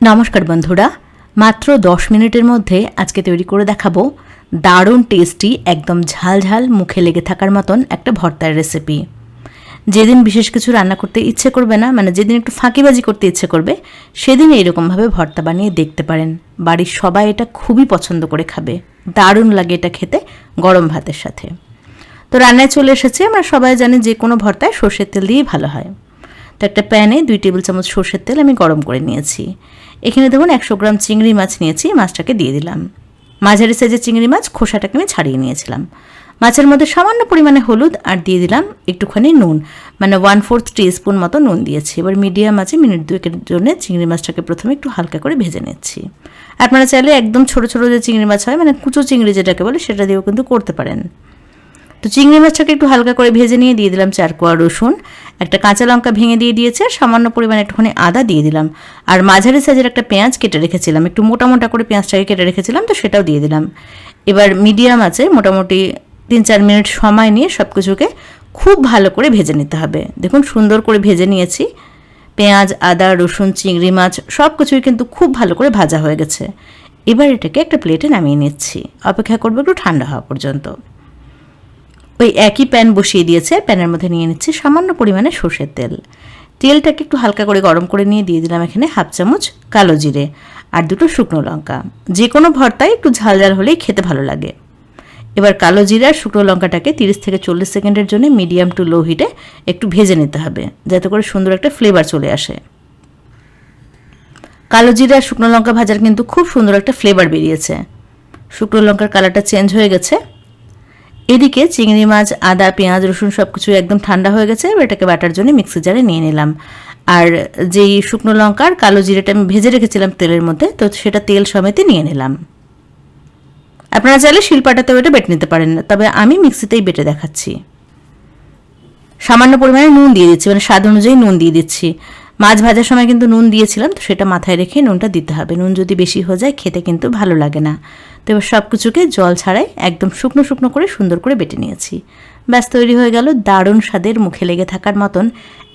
নমস্কার বন্ধুরা, মাত্র দশ মিনিটের মধ্যে আজকে তৈরি করে দেখাবো দারুণ টেস্টি একদম ঝাল ঝাল, মুখে লেগে থাকার মতন একটা ভর্তার রেসিপি যেদিন বিশেষ কিছু রান্না করতে ইচ্ছে করবে না মানে যেদিন একটু ফাঁকিবাজি করতে ইচ্ছে করবে, সেদিন এইরকমভাবে ভর্তা বানিয়ে দেখতে পারেন। বাড়ির সবাই এটা খুবই পছন্দ করে খাবে। দারুণ লাগে এটা খেতে গরম ভাতের সাথে। তো রান্নায় চলে এসেছে, আমরা সবাই জানি যে কোনো ভর্তায় সর্ষের তেল দিয়েই ভালো হয়। তো একটা প্যানে দুই টেবিল চামচ সর্ষের তেল আমি গরম করে নিয়েছি। এখানে দেখুন একশো গ্রাম চিংড়ি মাছ নিয়েছি মাছটাকে দিয়ে দিলাম। মাঝারি সাইজের চিংড়ি মাছ খোসাটাকে আমি ছাড়িয়ে নিয়েছিলাম। মাছের মধ্যে সামান্য পরিমাণে হলুদ আর দিয়ে দিলাম একটুখানি নুন মানে ওয়ান ফোর্থ স্পুন মতো নুন দিয়েছি। এবার মিডিয়াম আছে মিনিট দুয়েকের জন্য চিংড়ি মাছটাকে প্রথমে একটু হালকা করে ভেজে নিচ্ছি। আপনারা চাইলে একদম ছোট ছোট যে চিংড়ি মাছ হয় মানে কুচো চিংড়ি যেটাকে বলে, সেটা দিয়েও কিন্তু করতে পারেন। তো চিংড়ি মাছটাকে একটু হালকা করে ভেজে নিয়ে দিয়ে দিলাম চার কোয়া রসুন। একটা কাঁচা লঙ্কা ভেঙে দিয়ে দিয়েছে, সামান্য পরিমাণে একটুখানি আদা দিয়ে দিলাম। আর মাঝারি সাইজের একটা পেঁয়াজ কেটে রেখেছিলাম, একটু মোটা মোটা করে পেঁয়াজটাকে কেটে রেখেছিলাম, তো সেটাও দিয়ে দিলাম। এবার মিডিয়াম আছে, মোটামুটি তিন চার মিনিট সময় নিয়ে সব কিছুকে খুব ভালো করে ভেজে নিতে হবে। দেখুন, সুন্দর করে ভেজে নিয়েছি। পেঁয়াজ, আদা, রসুন, চিংড়ি মাছ সব কিছুই কিন্তু খুব ভালো করে ভাজা হয়ে গেছে। এবার এটাকে একটা প্লেটে নামিয়ে নিচ্ছি। অপেক্ষা করব একটু ঠান্ডা হওয়া পর্যন্ত। ওই একই প্যান বসিয়ে দিয়েছে প্যানের মধ্যে নিয়ে নিচ্ছি সামান্য পরিমাণে সর্ষের তেল। তেলটাকে একটু হালকা করে গরম করে নিয়ে দিয়ে দিলাম এখানে হাফ চামচ কালো জিরে আর দুটো শুকনো লঙ্কা। যে কোনো ভর্তায় একটু ঝাল ঝাল হলেই খেতে ভালো লাগে। এবার কালো জিরে আর শুকনো লঙ্কাটাকে তিরিশ থেকে চল্লিশ সেকেন্ডের জন্য মিডিয়াম টু লো হিটে একটু ভেজে নিতে হবে, যাতে করে সুন্দর একটা ফ্লেভার চলে আসে। কালো জিরে আর শুকনো লঙ্কা ভাজার কিন্তু খুব সুন্দর একটা ফ্লেভার বেরিয়েছে। শুকনো লঙ্কার কালারটা চেঞ্জ হয়ে গেছে। এদিকে চিংড়ি মাছ, আদা, পেঁয়াজ, রসুন সব কিছু একদম ঠান্ডা হয়ে গেছে, এবার এটাকে বাটার জন্য মিক্সি জারে নিয়ে নিলাম। আর যেই শুকনো লঙ্কা আর কালো জিরেটা আমি ভেজে রেখেছিলাম তেলের মধ্যে, তো সেটা তেল সমেতে নিয়ে নিলাম। আপনারা চাইলে শিলপাটাতেও এটা বেটে নিতে পারেন, তবে আমি মিক্সিতেই বেটে দেখাচ্ছি। সামান্য পরিমাণে নুন দিয়ে দিচ্ছি মানে স্বাদ অনুযায়ী নুন দিয়ে দিচ্ছি। মাছ ভাজার সময় কিন্তু নুন দিয়েছিলাম, তো সেটা মাথায় রেখে নুনটা দিতে হবে। নুন যদি বেশি হয়ে যায়, খেতে কিন্তু ভালো লাগে না। তো এবার সব কিছুকে জল ছাড়াই একদম শুকনো শুকনো করে সুন্দর করে বেটে নিয়েছি। ব্যাস, তৈরি হয়ে গেল দারুণ স্বাদের, মুখে লেগে থাকার মতন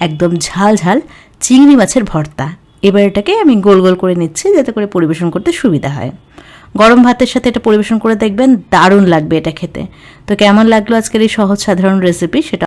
একদম ঝাল ঝাল চিংড়ি মাছের ভর্তা। এবার এটাকে আমি গোল গোল করে নিচ্ছি, যাতে করে পরিবেশন করতে সুবিধা হয়। গরম ভাতের সাথে এটা পরিবেশন করে দেখবেন, দারুণ লাগবে এটা খেতে। তো কেমন লাগল আজকের এই সহজ সাধারণ রেসিপি সেটা